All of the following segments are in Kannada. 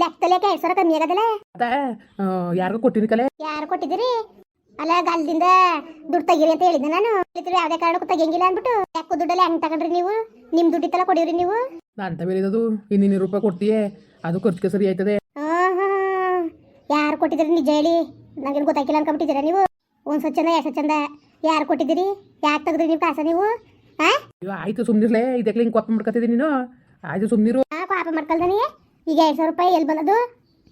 ಲೆಕ್ಕದಲ್ಲೇ ಎರಡು ಸಾವಿರ ಕಮ್ಮಿ ಆಗದಲ್ಲ ಅದ ಯಾರಿಗೂ ಕೊಟ್ಟಿನಿ ಕಲೆ. ಯಾರು ಕೊಟ್ಟಿದ್ದೀರಿ? ಅಲ್ಲ ಗಲ್ದಿಂದ ದುಡ್ಡು ತೆಗೀರಿ ಅಂತ ಹೇಳಿದ್ದೆ ನಾನು. ಹೇಳಿದ್ರು ಯಾವುದೇ ಕಾರಣಕ್ಕೂ ತೆಗಿಯಂಗಿಲ್ಲ ಅಂದ್ಬಿಟ್ಟು. ಯಾಕೋ ದುಡ್ಡಲ್ಲಿ ಹೆಂಗ್ ತಗೊಂಡ್ರಿ ನೀವು? ನಿಮ್ ದುಡ್ಡಿತ್ತಲ್ಲ ಕೊಡಿವ್ರಿ ನೀವು? ಅಂತ ಬೇರೆದು ಇನ್ನೂರು ರೂಪಾಯಿ ಕೊಡ್ತೀಯೇ? ಅದು ಖರ್ಚಿಗೆ ಸರಿ ಆಯ್ತದೆ. ಯಾರು ಕೊಟ್ಟಿದ್ರಿ ನಿಜ ಹೇಳಿ. ನನಗೇನು ಗೊತ್ತಾಗಿಲ್ಲ ಅನ್ಕೊಂಬಿಟ್ಟಿದ್ದೀರಾ ನೀವು? ಒಂದು ಸ್ವಚ್ಛಂದ ಎರಡು ಚಂದ ಯಾರು ಕೊಟ್ಟಿದ್ದೀರಿ? ಯಾಕೆ ತೆಗೆದ್ರಿ ನೀವು ಕಾಸ ನೀವು? ಆಯ್ತು ಸುಮ್ಮನಿರ್ಲೆ ಇದಕ್ಕೆ ಹಿಂಗೆ ಕೊಪ್ಪ ಮಾಡ್ಕೊತಿದ್ದೀನಿ ನೀನು. ಆಯ್ತು ಸುಮ್ಮನಿರು ಹಾ ಪಾಪ ಮಾಡ್ಕೊಳ್ದಾನೆ ಈಗ ಎರಡು ಸಾವಿರ ರೂಪಾಯಿ ಎಲ್ಲಿ ಬಂದದು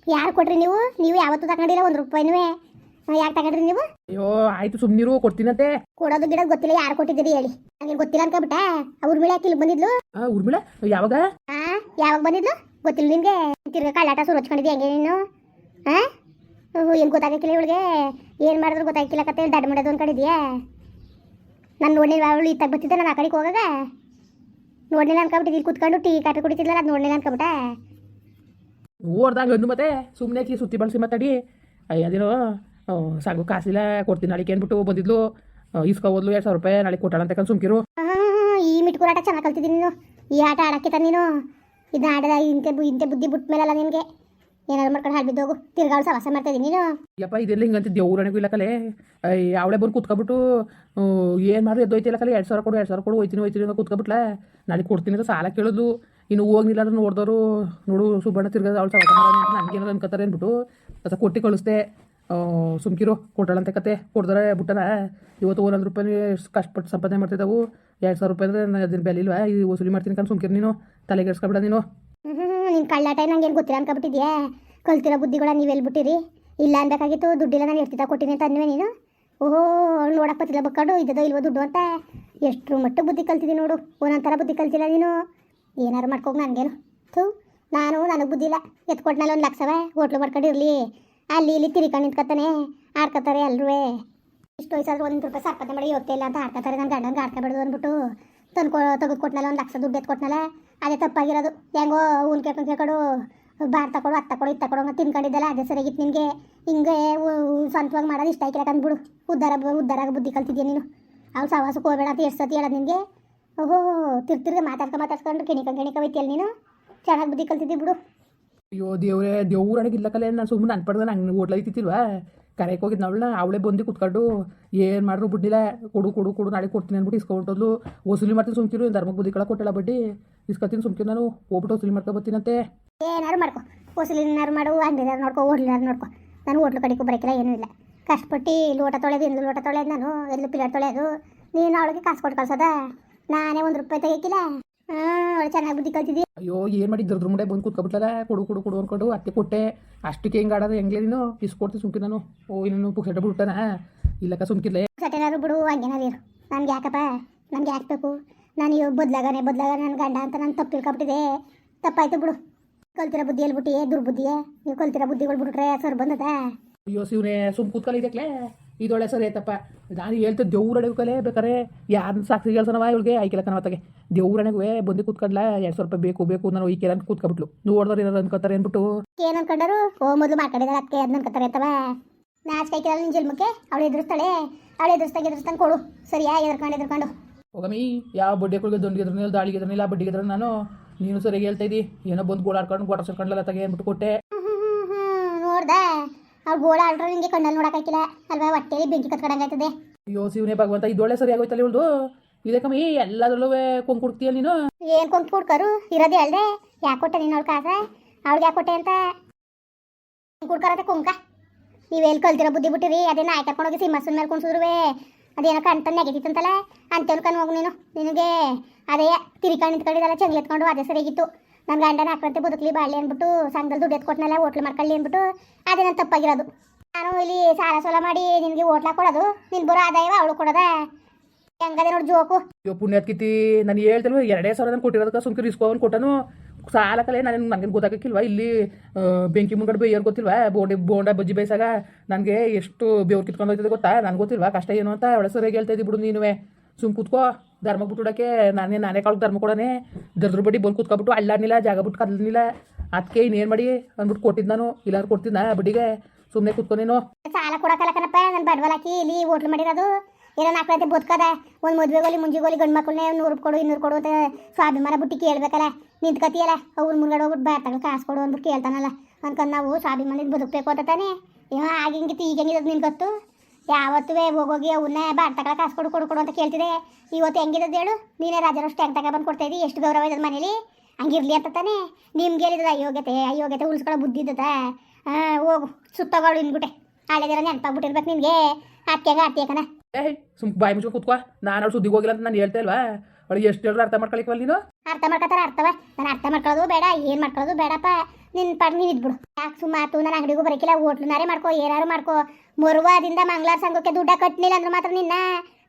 ಯಾರು ಕೊಟ್ರಿ ನೀವು? ನೀವು ಯಾವತ್ತೂ ತಗೊಂಡಿಲ್ಲ ಒಂದು ರೂಪಾಯಿನೂ. ಯಾಕೆ ತಗೊಂಡ್ರಿ ನೀವು? ಅಯ್ಯೋ ಆಯ್ತು ಸುಮ್ಮನಿರು ಕೊಡ್ತೀನಂತೆ. ಕೊಡೋದು ಗಿಡ ಗೊತ್ತಿಲ್ಲ ಯಾರು ಕೊಟ್ಟಿದ್ದೀರಿ ಹೇಳಿ. ನನಗೆ ಗೊತ್ತಿಲ್ಲ ಅನ್ಕೊಬಿಟ್ಟ. ಮೇಲೆ ಯಾಕೆ ಇಲ್ಲಿ ಬಂದಿದ್ಲು? ಆ ಉರ್ಮಿಳ ಯಾವಾಗ? ಹಾ ಯಾವಾಗ ಬಂದಿದ್ಲು? ಗೊತ್ತಿಲ್ಲ ನಿನ್ಗೆ. ತಿರ್ಗ ಕಳ್ಳಾಟ ಸುರು ಹಚ್ಕೊಂಡಿದ್ದೆ ಹೆಂಗೆ ನೀನು? ಹಾ ಏನು ಗೊತ್ತಾಗಕ್ಕಿಲ್ಲ ಇವಳಿಗೆ. ಏನು ಮಾಡಿದ್ರು ಗೊತ್ತಾಗಿಲ್ಲ ಕತೆ ದಡ್ ಮಾಡೋದು ಅನ್ಕೊಂಡಿದ್ಯಾ? ನಾನು ನೋಡಿಲ್ಲ ಅವಳು ಇತ್ತಾಗ ಬರ್ತಿದ್ದೆ ನಾನು ಆ ಕಡೆಗೆ ಹೋಗಾಗ. ನೋಡಿಲ್ಲ ಅನ್ಕೊಂಬಿಟ್ಟಿದ್ದೀನಿ ಇಲ್ಲಿ ಕುತ್ಕೊಂಡು ಟೀ ಕಾಫಿ ಕುಡಿತಿದ್ಲ ಅದು ನೋಡ್ಲಿಲ್ಲ ಅನ್ಕೊಬಿಟ್ಟ. ಓಡ್ದಾಗ ಅಂದು ಮತ್ತೆ ಸುಮ್ಮನೆ ಕಿ ಸುತ್ತಿ ಬಳಸಿ ಮಾತಾಡಿ. ಅಯ್ಯ ಅದೇನೋ ಸಾಗು ಕಾಸಿಲ್ಲ ಕೊಡ್ತೀನಿ ನಾಳೆಗೆ ಅಂದ್ಬಿಟ್ಟು ಬಂದಿದ್ಲು. ಇಸ್ಕ ಹೋದ್ಲು ಎರಡು ಸಾವಿರ ರೂಪಾಯಿ ನಾಳೆ ಕೊಟ್ಟಾಳ ಅಂತ ಸುಮ್ಕಿರು. ಈ ಮಿಟ್ಕೂರಾಟ ಚೆನ್ನಾಗಿ ಕಲ್ತಿದ್ದೀನಿ ನೀನು. ಈ ಆಟ ಆಡಕ್ಕೆ ತಾನೆ ನೀನು. ಇದನ್ನ ಆಡದ ಇಂತೆ ಇಂತೆ ಬುದ್ಧಿ ಬಿಟ್ಟ ಮೇಲಲ್ಲ ನಿನಗೆ. ಏನಾದ್ರು ಮಾಡ್ಕೊಂಡು ಹಾಳು ಹೋಗು ತಿರ್ಗಾಳು ಸವಾಸ ಮಾಡ್ತಾ ಇದ್ದೀನಿ ನೀನು. ಯಪ್ಪ ಇದೆಲ್ಲ ಹಿಂಗಂತ ದೇವ್ರನಿಗೂ ಇಲ್ಲ ಕಲೆ. ಅಯ್ಯ ಅವಳೆ ಬಂದು ಕುತ್ಕೊಬಿಟ್ಟು ಏನು ಮಾಡಿ ಎದ್ದೋಯ್ತಿಲ್ಲ ಕಲೆ? ಎರಡು ಸಾವಿರ ಕೊಡು ಎರಡು ಸಾವಿರ ಕೊಡು ಹೋಯ್ತೀನಿ ಹೋಯ್ತೀನಿ ಅಂತ ಕುತ್ಕೊಬಿಟ್ಲ? ನಾಳೆ ಕೊಡ್ತೀನಿ ಅಂತ ಸಾಲ ಕೇಳೋದು. ಇನ್ನು ಹೋಗ್ಲಿಲ್ಲ ಅಂದ್ರೆ ನೋಡಿದವರು ನೋಡು ಸುಬ್ಬಣ್ಣ ತಿರ್ಗದ ಅವಳು ಅಂತ ನನಗೇನಾದ್ರು ಅನ್ಕೋತಾರೆ ಅಂದ್ಬಿಟ್ಟು ಅದ ಕೊಟ್ಟು ಕಳಿಸ್ದೆ. ಸುಮ್ಕಿರು ಕೊಟ್ಟಾಳಂತೆ ಕತೆ. ಕೊಡ್ದಾರೆ ಬಿಟ್ಟನ. ಇವತ್ತು ಒಂದೊಂದು ರೂಪಾಯಿ ಕಷ್ಟಪಟ್ಟು ಸಂಪಾದನೆ ಮಾಡ್ತಿದ್ದಾವು. ಎರಡು ಸಾವಿರ ರೂಪಾಯಿ ಅಂದ್ರೆ ನಾನು ಅದನ್ನ ಬೆಲೆ ಇಲ್ವಾ ಈ ವಸೂಲಿ ಮಾಡ್ತೀನಿ ಕಣ್, ಸುಮ್ಕಿರು ನೀನು. ತಲೆ ಕೆಡಿಸ್ಕೊಬಿಡ ನೀನು. ನಿನ್ನ ಕಳ್ಳಾಟ ನಂಗೆ ಏನು ಗೊತ್ತಿಲ್ಲ ಅನ್ಕೊಬಿಟ್ಟಿದ್ಯಾ? ಕಲ್ತಿರೋ ಬುದ್ಧಿಗಳ ನೀವು ಹೇಳ್ಬಿಟ್ಟಿರಿ. ಇಲ್ಲ ಅನ್ಬೇಕಾಗಿತ್ತು ದುಡ್ಡಿಲ್ಲ ನಾನು ಇರ್ತಿದ್ದ ಕೊಟ್ಟಿನಿ ಅಂತ ಅನ್ನುವೆ ನೀನು. ಓಹೋ ನೋಡಕ್ಕೆ ಬತ್ತಿಲ್ಲ ಬಕ್ಕಾಡು ಇದ್ದದೋ ಇಲ್ವೋ ದುಡ್ಡು ಅಂತ. ಎಷ್ಟು ಮಟ್ಟ ಬುದ್ಧಿ ಕಲ್ತಿದ್ದೀನಿ ನೋಡು. ಒಂದೊಂದು ಥರ ಬುದ್ಧಿ ಕಲ್ತಿಲ್ಲ ನೀನು. ಏನಾರು ಮಾಡ್ಕೋ ನನಗೇನು ಥೂ, ನಾನು ನನಗೆ ಬುದ್ಧಿ ಇಲ್ಲ. ಎತ್ಕೊಟ್ನಲ್ಲಿ ಒಂದು ಲಕ್ಷವೇ? ಹೋಟ್ಲು ಮಾಡ್ಕೊಂಡಿರಲಿ. ಅಲ್ಲಿ ಇಲ್ಲಿ ತಿರ್ಕೊಂಡು ನಿಂತ್ಕೊತಾನೆ. ಆಡ್ಕೊತಾರೆ ಎಲ್ಲರೂ ಇಷ್ಟು ವಯಸ್ಸಾದ್ರೆ ಒಂದು ರೂಪಾಯಿ ಸಂಪಾದನೆ ಮಾಡಿ ಇವತ್ತೇ ಇಲ್ಲ ಅಂತ ಆಡ್ಕೊತಾರೆ. ನನ್ನ ಗಂಡನ ಆಡ್ಕೊಬೇಡ್ದು ಅಂದ್ಬಿಟ್ಟು ತಂದ್ಕೊ ತೆಗೆದು ಕೊಟ್ನಲ್ಲ ಒಂದು ಲಕ್ಷ ದುಡ್ಡು ಎತ್ಕೊಟ್ನಲ್ಲ. ಅದೇ ತಪ್ಪಾಗಿರೋದು. ಹೆಂಗೋ ಉನ್ ಕೇಳ್ಕೊಂಡು ಕೇಳ್ಕೊಂಡು ಬಾರ್ ತಗೊಡು ಹತ್ತು ತಗೊಡು ಇದು ತಗೊಡು ತಿನ್ಕೊಂಡಿದ್ದಲ್ಲ. ಅದೇ ಸರಿಯಾಗಿತ್ತು ನಿನಗೆ. ಹಿಂಗೆ ಸ್ವಂತವಾಗಿ ಮಾಡೋದು ಇಷ್ಟ ಆಯ್ಕೆ ಬಿಡು ಉದ್ದಾರ ಉದ್ದಾರಾಗ ಬುದ್ಧಿ ಕಲ್ತಿದ್ಯಾ ನೀನು? ಅವ್ರು ಸವಾಸಕ್ಕೆ ಹೋಗ್ಬೇಡ ಅಂತ ಎಷ್ಟು ಸತಿ ಹೇಳೋದು ನಿನಗೆ? ಓಹೋ ತಿರ್ಗ ತಿರ್ಗ ಮಾತಾಡ್ಕೊ ಮಾತಾಡ್ಸ್ಕೊಂಡು ಕೆಣಿಕ ಕೆಣಿಕ ಹೋಯ್ತಿಯಲ್ಲ ನೀನು? ಚೆನ್ನಾಗಿ ಬುದ್ಧಿ ಕಲ್ತಿದ್ದಿ ಬಿಡು. ಅಯ್ಯೋ ದೇವ್ರೆ ದೇವ್ರಣಿಗೆ ಇಲ್ಲ ಕಲೆ ನಾನು ಸುಮ್ಮನೆ ಅನ್ಪಡ್ದೆ ನಂಗೆ ಓಟ್ಲ ಐತಿತ್ತಿಲ್ವಾ ಕರೆಯಕ್ಕೆ ಹೋಗಿದ್ ಅವಳನ್ನ ಅವಳೆ ಬಂದು ಕುತ್ಕೊಂಡು ಏನು ಮಾಡ್ರು ಬಿಡ್ಲಿಲ್ಲ ಕೊಡು ಕೊಡು ಕೊಡು ನಾಳೆ ಕೊಡ್ತೀನಿ ಅಂದ್ಬಿಟ್ಟು ಇಸ್ಕೊಂಡೋದ್ಲು ವಸೂಲಿ ಮಾಡ್ತೀನಿ ಸುಮ್ಕಿರು ಧರ್ಮಕ್ಕೆ ಬುದ್ಧಿ ಕಳ ಕೊಟ್ಟಲ್ಲ ಬಡ್ಡಿ. ಇಸ್ಕೊತೀನಿ ಸುಮ್ಕಿರು ನಾನು ಹೋಗ್ಬಿಟ್ಟು ವಸೂಲಿ ಮಾಡ್ಕೊ ಬರ್ತೀನಂತೆ. ಏನಾರು ಮಾಡ್ಕೊ ವಸೂಲಿನಾರು ಮಾಡು ಅಂಗಡಿನಾರು ನೋಡ್ಕೊ ಹೋಟ್ಲಿನಾರು ನೋಡ್ಕೊ. ನಾನು ಹೋಟ್ಲು ಕಡೆಗೂ ಬರೋಕ್ಕಿಲ್ಲ ಏನೂ ಇಲ್ಲ. ಕಷ್ಟಪಟ್ಟು ಲೋಟ ತೊಳೆದು ಇಂದು ಲೋಟ ತೊಳೆದು ನಾನು ಎಲ್ಲೂ ಪಿಲ್ಲರ್ ತೊಳೆದು ನೀನು ಅವಳಿಗೆ ಕಾಸು ಕೊಟ್ಟು ಕಳ್ಸೋದ? ನಾನೇ ಒಂದ್ ರೂಪಾಯಿ ತೆಗಿಕಿಲ್ಲ. ಅವಳು ಚೆನ್ನಾಗಿ ಬುದ್ಧಿ ಕಲ್ತಿದ್ದಿ ಅಯ್ಯೋ ಏನು ಮಾಡಿದ್ರು ಮುಂಡೆ ಬಂದು ಕುತ್ಕೊಬಿಟ್ಲಲ್ಲ? ಕೊಡು ಕೊಡು ಕೊಡು ಅನ್ಕೊಂಡು ಅತ್ತೆ ಕೊಟ್ಟೆ. ಅಷ್ಟಕ್ಕೆ ಹೆಂಗ್ ಆಡೋದು ಹೆಂಗ್ಲೇ ನೀನು? ಇಸ್ಕೊಡ್ತೀನಿ ಸುಮ್ಕಿ ನಾನು. ಓ ಇನ್ನೂ ಪುಕ್ಸಟ ಬಿಡ್ತಾನ ಇಲ್ಲಕ್ಕ ಸುಮ್ಕಿರ್ಲೆ. ಸಟೇನಾರು ಬಿಡು ಹಂಗೇನಾರು ಇರು. ನನಗೆ ಯಾಕಪ್ಪ? ನನಗೆ ಯಾಕೆ ಬೇಕು? ನಾನು ಇವ್ ಬದ್ಲಾಗನೆ ಬದ್ಲಾಗ ನನ್ನ ಗಂಡ ಅಂತ ನಾನು ತಪ್ಪು ತಿಳ್ಕೊಬಿಟ್ಟಿದೆ ತಪ್ಪಾಯ್ತು ಬಿಡು. ಕಲ್ತಿರೋ ಬುದ್ಧಿ ಹೇಳ್ಬಿಟ್ಟಿ ದುರ್ಬುದ್ಧಿಯೇ? ನೀವು ಕಲ್ತಿರೋ ಬುದ್ಧಿಗಳು ಬಿಟ್ರೆ ಸರ್ ಬಂದದ? ಅಯ್ಯೋ ಶಿವನೇ ಸುಮ್ ಕೂತ್ಕಲ್ಲ ಇದಕ್ಕೆ ಇದೊಳ್ಳೆ ಸರಿ ಆಯ್ತಪ್ಪ. ನಾನು ಹೇಳ್ತಾ ದೇವ್ರಡೆಗೂ ಕಲೆ ಬೇಕಾರೆ ಯಾರನ್ನ ಸಾಕ್ಷಿ ಕೇಳ್ಸನವ ಇವಳಿಗೆ? ಐಕಿಲ್ಲ ಕನವತ್ತಾಗೆ ದೇವ್ರನೆಗೂ ಬಂದು ಕೂತ್ಕೊಂಡ್ಲ ಎರಡು ಸಾವಿರ ರೂಪಾಯಿ ಬೇಕು ಬೇಕು ನಾನು ಈ ಅಂತ ಕೂತ್ಕೊಬಿಟ್ಲು. ನೋಡಿದ್ರೆ ಏನಾರು ಅನ್ಕೋತಾರೆ ಅಂದ್ಬಿಟ್ಟು ಏನು ಅನ್ಕೊಂಡರು ಓ ಮೊದಲು ಮಾತಾಡಿದ್ರೆ ಅದಕ್ಕೆ ಅದನ್ನ ಅನ್ಕೋತಾರೆ ಅಂತವ. ನಾಚಿಕೆ ಹಾಕಿಲ್ಲ ನಿನ್ನ ಜನ್ಮಕ್ಕೆ ಅವಳು ಎದುರಿಸ್ತಾಳೆ. ಅವಳು ಎದುರಿಸ್ದಾಗ ಎದುರಿಸ್ತಾನೆ ಕೊಡು. ಸರಿಯಾ? ಎದುರ್ಕೊಂಡು ಎದುರ್ಕೊಂಡು. ಹೋಗಮಿ ಯಾವ ಬಡ್ಡಿ ದೊಂಡಿ ಎದ್ರನಿಲ್ಲ ದಾಳಿಗೆ ಎದ್ರನಿಲ್ಲ ಬಡ್ಡಿ ಎದ್ರ ನಾನು. ನೀನು ಸರಿಯಾಗಿ ಹೇಳ್ತಾ ಇದ್ದಿ ಏನೋ ಬಂದು ಗೋಳಾಡ್ಕೊಂಡು ಗೋಟ ಸರ್ಕೊಂಡ್ಲಲ್ಲ ತಗೆ ಅಂದ್ಬಿಟ್ಟು ಕೊಟ್ಟೆ. ಅವ್ಳು ಗೋಳ ಆಡ್ರೆ ನಿಂಗೆ ಕಣ್ಣಲ್ಲಿ ನೋಡಕ್ಕಾಗಿಲ್ಲ ಅಲ್ವಾ? ಹೊಟ್ಟೆಲಿ ಬೆಂಕಿ ಕತ್ಕೊಂಡಂಗಾಯ್ತದೆ ಅಯ್ಯೋ ಶಿವನೇ ಭಗವಂತ ಇದೊಳ್ಳೆ ಸರಿ ಆಗೋಯ್ತಲ್ಲ ಇವಳ್ದು? ಇದಕ್ಕಮ್ಮಿ ಎಲ್ಲದರಲ್ಲೂ ಕೊಂಗ್ ಕೊಡ್ತೀಯ ನೀನು? ಏನು ಕೊಂಕ್ ಕುಡ್ಕರು ಇರೋದೇ ಅಲ್ದೆ. ಯಾಕೆ ಕೊಟ್ಟೆ ನೀನು ಅವಳು ಕಾಸ? ಅವಳಿಗೆ ಯಾಕೆ ಕೊಟ್ಟೆ ಅಂತ? ಕುಡ್ಕರತ್ತೆ ಕುಂಕ. ನೀವು ಎಲ್ಲಿ ಕಲ್ತಿರೋ ಬುದ್ಧಿ ಬಿಟ್ಟಿರಿ? ಅದೇ ನಾಯಿ ಕರ್ಕೊಂಡೋಗಿ ಸಿಂಹಸನ ಮೇಲೆ ಕುಣ್ಸಿದ್ರುವೆ. ಅದೇನೋ ಕಣ್ತ ನೆಗೆತಿತ್ತಂತಲ್ಲ ಅಂತೇನು ಕಣ್ ಹೋಗು ನೀನು. ನಿನಗೆ ಅದೇ ತಿರಿಕೊಂಡು ನಿಂತ್ಕೊಂಡಿದ್ದಲ್ಲ ಚೆಂಗ್ಲು ಎತ್ಕೊಂಡು ಅದೇ ಸರಿಯಾಗಿತ್ತು ನನ್ನ ಗಂಡನ ಹಾಕಂತೆ ಬದುಕಲಿ ಬಾಳ್ಲಿ ಅಂದ್ಬಿಟ್ಟು ಸಂಘದಲ್ಲಿ ದುಡ್ಡು ಎತ್ಕೊಟ್ನಲ್ಲ, ಹೋಟ್ಲು ಮಾಡ್ಕೊಳ್ಳಿ ಅಂದ್ಬಿಟ್ಟು ಅದೇ ನನ್ನ ತಪ್ಪಾಗಿರೋದು. ನಾನು ಇಲ್ಲಿ ಸಾಲ ಸೋಲ ಮಾಡಿ ನಿನಗೆ ಹೋಟ್ಲ ಕೊಡೋದು, ನಿನ್ ಬರೋ ಆದಾಯವ ಅವಳು ಕೊಡೋದ. ಹೆಂಗದೆ ನೋಡಿ ಜೋಕು. ಅಯ್ಯೋ, ಪುಣ್ಯತ್ಕಿತಿ ನಾನು ಹೇಳ್ತಲ್ವ, ಎರಡೇ ಸಾವಿರ ನಾನು ಕೊಟ್ಟಿರೋದಕ್ಕೆ ಸುಮ್ಕ ರಿಸ್ಕೊಂಡು ಕೊಟ್ಟನು. ಸಾಲ ಕಲೆ ನನಗೆ ಗೊತ್ತಾಗಕ್ಕಿಲ್ವಾ? ಇಲ್ಲಿ ಬೆಂಕಿ ಮುಂಗಡೆ ಬೇಯರ್ ಗೊತ್ತಿಲ್ವಾ? ಬೋಂಡೆ, ಬೋಂಡ ಬಜ್ಜಿ ಬೇಯಿಸಾಗ ನನಗೆ ಎಷ್ಟು ಬೇವ್ರು ಕಿತ್ಕೊಂಡು ಹೋಗ್ತದೆ ಗೊತ್ತಾ? ನನಗೆ ಗೊತ್ತಿಲ್ವಾ? ಕಷ್ಟ ಏನು ಅಂತ ಒಳಸರಿಗೆ ಹೇಳ್ತಾ ಇದ್ದಿ ಬಿಡು ನೀನುವೆ. ಸುಮ್ ಕೂತ್ಕೋ. ಧರ್ಮ ಬಿಟ್ಟುಡಕ್ಕೆ ನಾನೇ ನಾನೇ ಕಾಳು ಧರ್ಮ ಕೊಡೋನೆ. ದರ್ದ್ರ ಬಡ್ಡಿ ಬಂದು ಕೂತ್ಕೊಬಿಟ್ಟು ಅಳ್ಳಾಡ್ನಿಲ್ಲ ಜಾಗ ಬಿಟ್ಟು ಕದಲಿಲ್ಲ ಅದಕ್ಕೆ ಇನ್ನೇನು ಮಾಡಿ? ಅಂದ್ಬಿಟ್ಟು ಕೊಟ್ಟಿದ್ದು ನಾನು. ಇಲ್ಲಾಂದ್ರೆ ಕೊಡ್ತಿದ್ದ ಬಡ್ಡಿಗೆ. ಸುಮ್ಮನೆ ಕೂತ್ಕೊನೇನು ಸಾಲ ಕೊಡಕ್ಕಲ್ಲ ಕಣಪ್ಪ, ನಾನು ಬಡವಲಾಕಿ ಇಲ್ಲಿ ಹೋಟ್ಲ್ ಮಾಡಿರೋದು. ಏನೋ ನಾಲ್ಕು ರಾತ್ರಿ ಬದುಕದ. ಒಂದು ಮದುವೆಗೋಲಿ ಮುಂಜಿಗೋಲಿ ಗಂಡು ಮಕ್ಕಳನ್ನೇ ನೂರು ಕೊಡು ಇನ್ನೂರು ಕೊಡು ಅಂತ ಸ್ವಾಭಿಮಾನ ಬಿಟ್ಟು ಕೇಳ್ಬೇಕಲ್ಲ. ನಿಂತ್ಕತಿಯಲ್ಲ. ಅವ್ರ ಮುಂದೆ ಹೋಗ್ಬಿಟ್ಟು ಬರ್ತಾಗ ಕಾಸು ಕೊಡು ಅಂದ್ಬಿಟ್ಟು ಕೇಳ್ತಾನಲ್ಲ. ಅನ್ಕೊಂಡು ನಾವು ಸ್ವಾಭಿಮಾನದ ಬದುಕಬೇಕು ಅಂತ ತಾನೇ. ಇವ ಆಗಿಂಗಿತ್ತು ಈಗ ಹೆಂಗಿರೋದು ನಿನ್ಗೆ ಗೊತ್ತು? ಯಾವತ್ತೂ ಹೋಗೋಗಿ ಅವನ್ನ ಬ್ಯಾಟ್ ತಗೊಳ ಕಾಸು ಕೊಡು ಕೊಡು ಕೊಡು ಅಂತ ಕೇಳ್ತಿದೆ. ಇವತ್ತು ಹೆಂಗಿರೋದು ಹೇಳು? ನೀನೇ ರಾಜರಷ್ಟು ಟ್ಯಾಂಕ್ ತಗೊಂಡು ಕೊಡ್ತಾ ಇದ್ದೀವಿ ಎಷ್ಟು ಗೌರವ ಇದ್ದದ ಮನೇಲಿ? ಹಂಗಿರ್ಲಿ ಅಂತ ತಾನೇ. ನಿಮ್ಗೆ ಹೇಳಿದ್ರೆ ಅಯೋಗ್ಯತೆ ಅಯೋಗ್ಯತೆ ಉಳಿಸ್ಕೊಳ್ಳೋ ಬುದ್ಧಿ ಇದ್ದದ. ಹಾಂ ಹೋಗು ಸುತ್ತಗಳು ಇನ್ಬಿಟ್ಟೆ. ಹಳೆ ದಿನ ನೆನಪಾಗ್ಬಿಟ್ಟಿರ್ಬೇಕು ನಿನಗೆ. ಅತ್ತೆಗ ಅತ್ತೆಕನ ಏಯ್ ಸುಮ್ ಬಾಯಿ ಮುಚ್ಚು ಕೂತ್ಕೋ. ನಾನು ಅವ್ಳು ಸುದ್ದಿಗೆ ಹೋಗಿಲ್ಲ ಅಂತ ನಾನು ಹೇಳ್ತಾ ಇಲ್ವಾ? ಅವಳಿಗೆ ಎಷ್ಟು ಹೇಳಿದ್ರು ಅರ್ಥ ಮಾಡ್ಕೊಳಿಕ್ವಲ್ಲ ನೀನು? ಅರ್ಥ ಮಾಡ್ಕೊತಾರ ಅರ್ಥವ? ನಾನು ಅರ್ಥ ಮಾಡ್ಕೊಳ್ಳೋದು ಬೇಡ ಏನು ಮಾಡ್ಕೊಳ್ಳೋದು ಬೇಡಪ್ಪ. ನಿನ್ನ ಪಾಡ್ ನೀನು ಇದ್ಬಿಡು. ಯಾಕೆ ಸುಮ್ಮಾತು ನಾನು ಅಂಗಡಿಗೂ ಬರಕಿಲ್ಲ. ಹೋಟ್ಲುನಾರೇ ಮಾಡ್ಕೋ ಏನಾರು ಮಾಡ್ಕೋ. ಮರುವಾದಿಂದ ಮಂಗ್ಳಾರ ಸಂಘಕ್ಕೆ ದುಡ್ಡ ಕಟ್ನಿಲ್ಲ ಅಂದ್ರೆ ಮಾತ್ರ ನಿನ್ನ.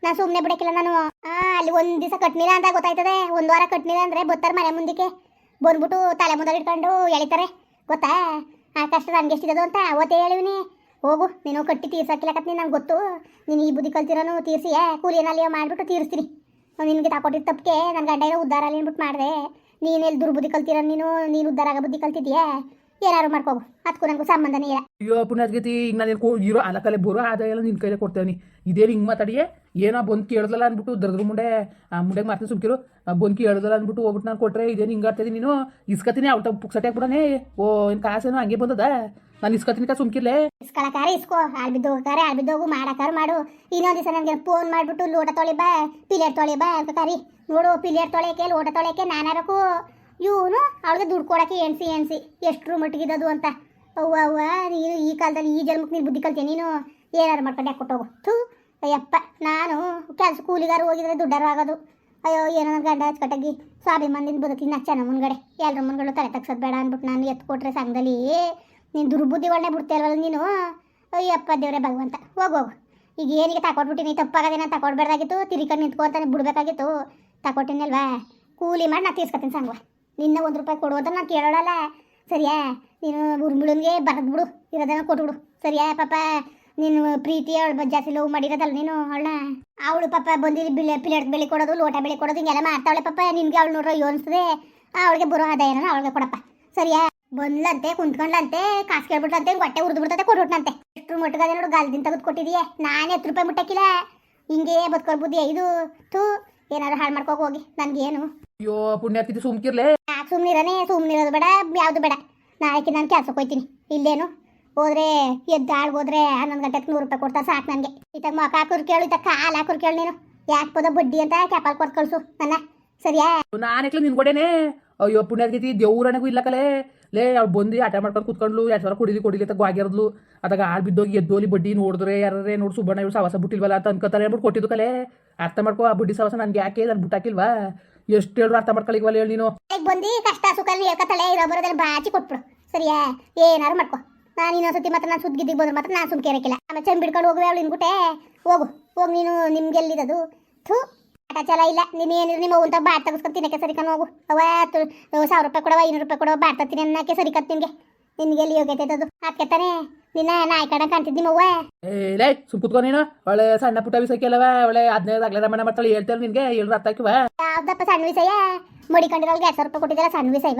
ನಾ ಸುಮ್ಮನೆ ಬಿಡಕ್ಕಿಲ್ಲ ನಾನು. ಆ, ಅಲ್ಲಿ ಒಂದು ದಿವಸ ಕಟ್ನಿಲ್ಲ ಅಂತ ಗೊತ್ತಾಯ್ತದೆ. ಒಂದು ವಾರ ಕಟ್ನಿಲ್ಲ ಅಂದ್ರೆ ಬತ್ತಾರ ಮನೆ ಮುಂದಕ್ಕೆ. ಬಂದ್ಬಿಟ್ಟು ತಲೆ ಮುಂದೆ ಇಟ್ಕೊಂಡು ಎಳಿತಾರೆ. ಗೊತ್ತಾ? ಆ ಕಷ್ಟ ನನಗೆ ಎಷ್ಟಿದ್ದು ಅಂತ ಅವತ್ತೇ ಹೇಳಿವಿನಿ. ಹೋಗು, ನೀನು ಕಟ್ಟಿ ತೀರ್ಸಕ್ಕಿಲ್ಲಕತ್ನಿ ನಂಗೆ ಗೊತ್ತು. ನೀನು ಈ ಬುದ್ಧಿ ಕಲ್ತಿರೋನು ತೀರಿಸಿ ಕೂಲಿನಲ್ಲಿ ಮಾಡಿಬಿಟ್ಟು ತೀರಿಸ್ತೀನಿ. ನಿನಗೆ ತಕೊಟ್ಟಿದ್ದ ತಪ್ಪಿಗೆ ನನ್ನ ಗಂಡ ಉದ್ಧಾರ ಅಲ್ಲಿ ಅಂದ್ಬಿಟ್ಟು ಮಾಡಿದೆ. ನೀನು ಎಲ್ಲಿ ದುರ್ಬುದ್ಧಿ ಕಲ್ತಿರೋ ನೀನು? ನೀನು ಉದ್ಧಾರ ಆಗೋ ಬುದ್ಧಿ ಕಲ್ತಿದ್ಯಾ ಏನಾರು ಮಾಡ್ಕೋಗು. ಅದಕ್ಕೂ ನನಗೂ ಸಂಬಂಧನೇ ಇಲ್ಲ. ಅಯ್ಯೋ ಪುಣ್ಯಾತ್ಗತಿ ಈಗ ನಾನು ಕೋ ಇರೋ ಅಲಕಲೆ ಬರೋ ಆದಾಯ ಎಲ್ಲ ನಿನ್ನ ಕೈಲೇ ಕೊಡ್ತೇವೆ ಇದೇ ಹಿಂಗೆ ಮಾತಾಡಿಯೇ? ಏನೋ ಬಂದು ಕೇಳ್ದಲ್ಲ ಅಂದ್ಬಿಟ್ಟು ದರ್ದ್ರ ಮುಂಡೆ ಆ ಮುಂಡೆಗೆ ಮಾಡ್ತೀನಿ ಸುಮ್ಕಿರು. ಬಂದು ಕೇಳ್ದಲ್ಲ ಅಂದ್ಬಿಟ್ಟು ಹೋಗ್ಬಿಟ್ಟು ನಾನು ಕೊಟ್ಟರೆ ಇದೇನು ಹಿಂಗೆ ಆಡ್ತೀನಿ ನೀನು. ಇಸ್ಕತೀನಿ ಅವ್ಟ ಪುಕ್ಸಟೆ ಹಾಕ್ಬಿಡನೆ ಓ ಏನು ಕಾಸೇನೋ ಹಂಗೆ ಬಂದದ? ನಾನು ಇಸ್ಕತೀನಿ ಕಾ ಸುಮ್ಕಿರ್ಲೆ. ಇಸ್ಕೊಳಕಾರ ಇಸ್ಕೋ ಆಳ್ ಬಿದ್ದೋಗಾರೆ ಆಳ್ ಬಿದ್ದೋಗು ಮಾಡಾಕಾರ ಮಾಡು. ಇನ್ನೊಂದು ದಿವಸ ನನಗೆ ಫೋನ್ ಮಾಡಿಬಿಟ್ಟು ಲೋಟ ತೊಳಿ ಬಾ ಪಿಲೇಟ್ ತೊಳಿ ಬಾ ಅಂತ ಕರಿ ನೋಡು ಪಿಲೇಟ್ ತೊಳೆಯಕ್ಕೆ ಲೋಟ ತೊಳೆಯಕ್ಕೆ ನಾನಾರಕು ಇವನು ಅವಳಿಗೆ ದುಡ್ಡು ಕೊಡೋಕ್ಕೆ ಎಣ್ಸಿ ಎಣ್ಸಿ. ಎಷ್ಟರ ಮಟ್ಟಿಗಿದದು ಅಂತ. ಅವ್ವ ಅವ್ವ ನೀನು ಈ ಕಾಲದಲ್ಲಿ ಈ ಜನ್ಮಕ್ಕೆ ನೀನು ಬುದ್ಧಿ ಕಲ್ತೀಯ, ನೀನು ಏನಾರು ಮಾಡ್ಕೊಂಡು ಯಾಕೆ ಕೊಟ್ಟೋಗು? ಥೂ, ಅಯ್ಯಪ್ಪ, ನಾನು ಕೆಲಸ ಕೂಲಿಗಾರು ಹೋಗಿದ್ರೆ ದುಡ್ಡಾರು ಆಗೋದು. ಅಯ್ಯೋ, ಏನೋ ನನ್ನ ಗಂಡ ಹಚ್ಕಟ್ಟಾಗಿ ಸ್ವಾಭಿಮಾನದಿಂದ ಬದುಕಿನ ಚೆನ್ನ ಮುಂದ್ಗಡೆ ಎಲ್ಲರ ಮುಂದ್ಗಳು ತಲೆ ತಗ್ಸೋದು ಬೇಡ ಅಂದ್ಬಿಟ್ಟು ನಾನು ಎತ್ತು ಕೊಟ್ರೆ ಸಂಘದಲ್ಲಿ ನೀನು ದುರ್ಬುದ್ಧಿ ಒಳ್ಳೆ ಬಿಡ್ತಾ ಇಲ್ವಲ್ಲ ನೀನು? ಅಯ್ಯಪ್ಪ ದೇವರೇ ಭಗವಂತ, ಹೋಗು ಹೋಗು. ಈಗ ಏನಿಗೆ ತಪ್ಪಾಗದೆ ತಪ್ಪಾಗದೇನ ತಕೊಡ್ಬಾರ್ದಾಗಿತ್ತು ತಿರ್ಕೊಂಡು ನಿಂತ್ಕೊಂತಾನೆ ಬಿಡ್ಬೇಕಾಗಿತ್ತು. ತಗೊಟ್ಟಿನಲ್ವಾ ಕೂಲಿ ಮಾಡಿ ನಾ ತೀರ್ಸ್ಕೊತೀನಿ ಸಂಗವ ನಿನ್ನ ಒಂದು ರೂಪಾಯಿ ಕೊಡು ಅಂತ ನಾನು ಕೇಳೋಳಲ್ಲ. ಸರಿಯಾ? ನೀನು ಉರ್ಮಿಳುನ್ಗೆ ಬರೆದು ಬಿಡು. ಇರೋದನ್ನ ಕೊಟ್ಬಿಡು ಸರಿಯಾ ಪಾಪ? ನೀನು ಪ್ರೀತಿ ಅವಳು ಜಾಸ್ತಿ ಲವ್ ಮಾಡಿರೋದಲ್ಲ ನೀನು ಅವಳ ಅವಳು ಪಾಪ ಬಂದಿದ್ದು ಬಿಳಿ ಪಿಲೇಟ್ ಬೆಳೆ ಕೊಡೋದು, ಲೋಟ ಬೆಳೆ ಕೊಡೋದು, ಹಿಂಗೆಲ್ಲ ಮಾಡ್ತಾವಳೆ ಪಾಪ. ನಿನ್ಗೆ ಅವಳು ನೋಡ್ರೋ ಯೋನಿಸ್ತದೆ ಅವಳಿಗೆ ಬರೋ ಆದಾಯನ ಅವಳಿಗೆ ಕೊಡಪ್ಪ. ಸರಿಯಾ? ಬಂದ್ಲಂತೆ, ಕುಂತ್ಕೊಂಡ್ಲಂತೆ, ಕಾಸು ಕೇಳ್ಬಿಟ್ಲಂತೆ, ಹೊಟ್ಟೆ ಉರ್ದು ಬಿಡ್ತಂತೆ ಕೊಟ್ಬಿಟ್ನಂತೆ ಎಷ್ಟು ಮಟ್ಟಗದೆ ನೋಡು ಗಾಲ್ದಿನ ತೆಗೆದು ಕೊಟ್ಟಿದೀಯ? ನಾನು ಹತ್ತು ರೂಪಾಯಿ ಮುಟ್ಟಕ್ಕಿಲ್ಲ ಹಿಂಗೆ ಬದ್ಕೊಳ್ಬೋದು ಐದು, ಥೂ. ಏನಾದ್ರು ಹಾಳು ಮಾಡ್ಕೋಕ್ ಹೋಗಿ ನನ್ಗೇನು. ಅಯ್ಯೋ ಪುಣ್ಯಾರ್ತಿ ಸುಮ್ಕಿರ್ಲೆ. ಸುಮ್ನಿರನೇ ಸುಮ್ನಿರೋದು ಬೇಡ ಯಾವ್ದು ಬೇಡ. ನಾಳೆಗೆ ನಾನು ಕೆಲ್ಸಕ್ಕೆ ಹೋಯ್ತೀನಿ. ಇಲ್ಲೇನು? ಹೋದ್ರೆ ಎದ್ದು ಆಳ್ಗೆ ಹೋದ್ರೆ ಹನ್ನೊಂದು ಗಂಟೆಗೆ ನೂರು ರೂಪಾಯಿ ಕೊಡ್ತಾ ಸಾಕು ನನಗೆ. ಇತ್ತಾಗ ಮೊಕ ಹಾಕೋರು ಕೇಳು ಇತ್ತಾಗ ಕಾಲು ಹಾಕೋರು ಕೇಳು ನೀನು. ಯಾಕೆ ಪದ ಬಡ್ಡಿ ಅಂತ ಕ್ಯಾಪಲ್ ಕೊಟ್ಟು ಕಳ್ಸು ನನ್ನ ಸರಿಯಾ? ನಿನ್ ನಿನ್ಗೊಡೇನೆ ಅಯ್ಯೋ ಪುಣ್ಯಾತ್ಗತಿ ದೇವ್ರನಿಗೂ ಇಲ್ಲ ಕಲೆ. ಲೇ, ಅವ್ಳು ಬಂದು ಆಟ ಮಾಡ್ಕೊಂಡು ಕುತ್ಕೊಂಡ್ಲು, ಎರಡು ಸಾವಿರ ಕುಡಿದು ಕೊಡಿಲಿ ಅಂತ ಗ್ವಾಗಿರದ್ಲು ಅದಾಗ ಆಳ್ ಬಿದ್ದೋಗಿ ಎದ್ದೋಲಿ ಬಡ್ಡಿ ನೋಡಿದ್ರೆ ಯಾರೇ ನೋಡಿ ಸುಬ್ಬಣ್ಣ ಇವ್ರು ಸವಾಸ ಬಿಟ್ಟಿಲ್ವಲ್ಲ ಅಂತ ಅನ್ಕೋತಾರೆ ಅಂದ್ಬಿಟ್ಟು ಕೊಟ್ಟಿದ್ದು ಕಲೆ. ಅರ್ಥ ಮಾಡ್ಕೋ, ಆ ಬಡ್ಡಿ ಸವಾಸ ನನ್ಗೆ ಯಾಕೆ, ನಾನು ಬಿಟ್ಟಾಕಿಲ್ವಾ ಎಷ್ಟು ಹೇಳಿದ್ರು ಅರ್ಥ ಮಾಡ್ಕೊಳಿಲ್ವಲ್ಲ ಹೇಳಿ ನೀನು. ಬಂದು ಕಷ್ಟ ಸುಖಲ್ಲಿ ಹೇಳ್ಕತ್ತಲೆ ಇರೋ ಬರೋದ್ರಲ್ಲಿ ಬಾಚಿ ಕೊಟ್ಬಿಡು. ಸರಿಯಾ? ಏನಾರು ಮಾಡ್ಕೊ. ನಾನು ಇನ್ನೊಂದ್ಸತಿ ಮತ್ತೆ ನಾನು ಸುದ್ದಿದ್ದಿಗೆ ಬಂದ್ರೆ ಮಾತ್ರ ನಾನು ಸುಮ್ಕೆ ಇರಕ್ಕಿಲ್ಲ ಆಮೇಲೆ ಚೆಂಬಿಡ್ಕೊಂಡು ಹೋಗುವೆ ಅವಳು ಇನ್ಬಿಟ್ಟೆ. ಹೋಗು, ಹೋಗಿ ನೀನು ನಿಮ್ಗೆ ಎಲ್ಲಿದದು ಥೂ. ಆಟ ಚಲ ಇಲ್ಲ ನೀನು ಏನಿದ್ರು ನಿಮ್ಮ ಅಂತ ಬಾಟ್ ತಗಸ್ಕೊಂಡು ತಿನ್ನಕ್ಕೆ ಸರಿ ಕಣ್ ಹೋಗು. ಅವ ಸಾವಿರ ರೂಪಾಯಿ ಕೊಡವ ಐನೂರು ರೂಪಾಯಿ ಕೊಡವ ಬಾಟ್ ತತ್ತೀನಿ ಅನ್ನಕ್ಕೆ ಸರಿ ಕತ್ ನಿನ್ಗೆ. ಎಲ್ಲಿ ಹೋಗೈತೆ ಅದು ಅದಕ್ಕೆ ತಾನೇ ನಿನ್ನ ನಾಯಿ ಕಣ ಕಾಣ್ತಿದ್ದಿ ನಿಮ್ಮವ್ವ ಏ ಲೇ ಸುಮ್ ಕುತ್ಕೊ ನೀನು. ಒಳ್ಳೆ ಸಣ್ಣ ಪುಟ್ಟ ವಿಷಯಕ್ಕೆಲ್ಲವ ಒಳ್ಳೆ ಹದಿನೈದು ಆಗ್ಲೇ ರಮಣ ಮಾಡ್ತಾಳೆ ಹೇಳ್ತಾರೆ ನಿನ್ಗೆ ಏಳು ಅರ್ಥ ಆಕಿವ ಯಾವ್ದಪ್ಪ ಸಣ್ಣ ವಿಷಯ? ಮಡಿಕೊಂಡಿರೋಲ್ಗೆ ಎರಡು ಸಾವಿರ ರೂಪಾಯಿ ಕೊಟ್ಟಿದ್ದಾರೆ ಸಣ್ಣ ವಿಷಯ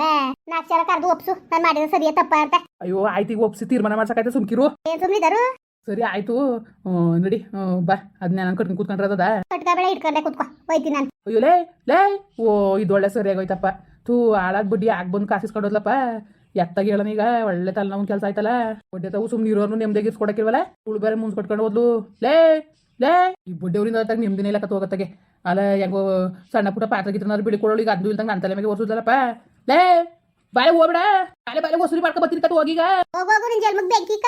ನಾಲ್ಕು ಸಾವಿರ ಕರೆದು ಒಪ್ಸು ನಾನು ಮಾಡಿದ್ರೆ ಸರಿಯಾ ತಪ್ಪ ಅಂತ. ಅಯ್ಯೋ ಆಯ್ತು ಈಗ ಒಪ್ಸಿ ತೀರ್ಮಾನ ಮಾಡ್ಸಕೈತೆ ಸುಮ್ಕಿರು? ಏನ್ ಸುಮ್ಮನಿದರು ಸರಿ ಆಯ್ತು. ನಡಿ. ಬಾ. ಅದನ್ನ ನಾನು ಕಟ್ಕೊಂಡು ಕೂತ್ಕೊಂಡ್ರದದ? ಕಟ್ಕಬೇಡ ಇಟ್ಕೊಂಡೆ ಕುತ್ಕೊ. ಹೋಯ್ತೀನಿ ನಾನು. ಅಯ್ಯೋ ಲೇ ಲೇ. ಓ ಇದು ಒಳ್ಳೆ ಸರಿ ಆಗೋಯ್ತಪ್ಪ ತೂ ಹಾಳಾಗ್ ಬಡ್ಡಿ ಆಗ್ ಬಂದು ಕಾಸಿಸ್ಕೊಂಡೋದ್ಲಪ್ಪ ಎತ್ತಾಗ ಹೇಳನ ಈಗ. ಒಳ್ಳೆ ತಲೆ ನಾವು ಕೆಲಸ ಆಯ್ತಲ್ಲ. ಬಡ್ಡೆ ತಾವು ಸುಮ್ಮನೆ ಇರೋರು ನೆಮ್ಮದಿಗೆ ಇಸ್ಕೊಡಕ್ಕಿಲ್ವಲ್ಲ ಉಳು ಬೇರೆ ಮುಂದ್ ಕಟ್ಕೊಂಡು ಹೋದ್ಲು. ಲೇ ಲೇ. ಈ ಬಡ್ಡೆಯವರಿಂದ ಹೊತ್ತಾಗ ನೆಮ್ಮದಿನ ಇಲ್ಲ ಕತ್ ಹೋಗತ್ತಾಗೆ ಅಲ್ಲ ಹೆಂಗೋ ಸಣ್ಣ ಪುಟ್ಟ ಪಾತ್ರೆ ಗಿತ್ರನಾದ್ರು ಬಿಳಿ ಕೊಡೋಳು ಈಗ ಅದು ಇಲ್ದಂಗೆ ನನ್ನ ತಲೆ ಮೇಲೆ ಒರ್ಸುದಲ್ಲಪ್ಪ. ಲೇ ಬಾಳೆ ಹೋಗ್ಬೇಡ. ಬಾಳೆ ಬಾಳೆ ವಸೂಲಿ ಮಾಡ್ಕೊ ಬರ್ತೀನಿ ಕತ್ ಹೋಗೀಗ ಹೋಗೋಗು ನಿನ್ ಜನ್ಮಕ್ಕೆ ಬೆಂಕಿಕ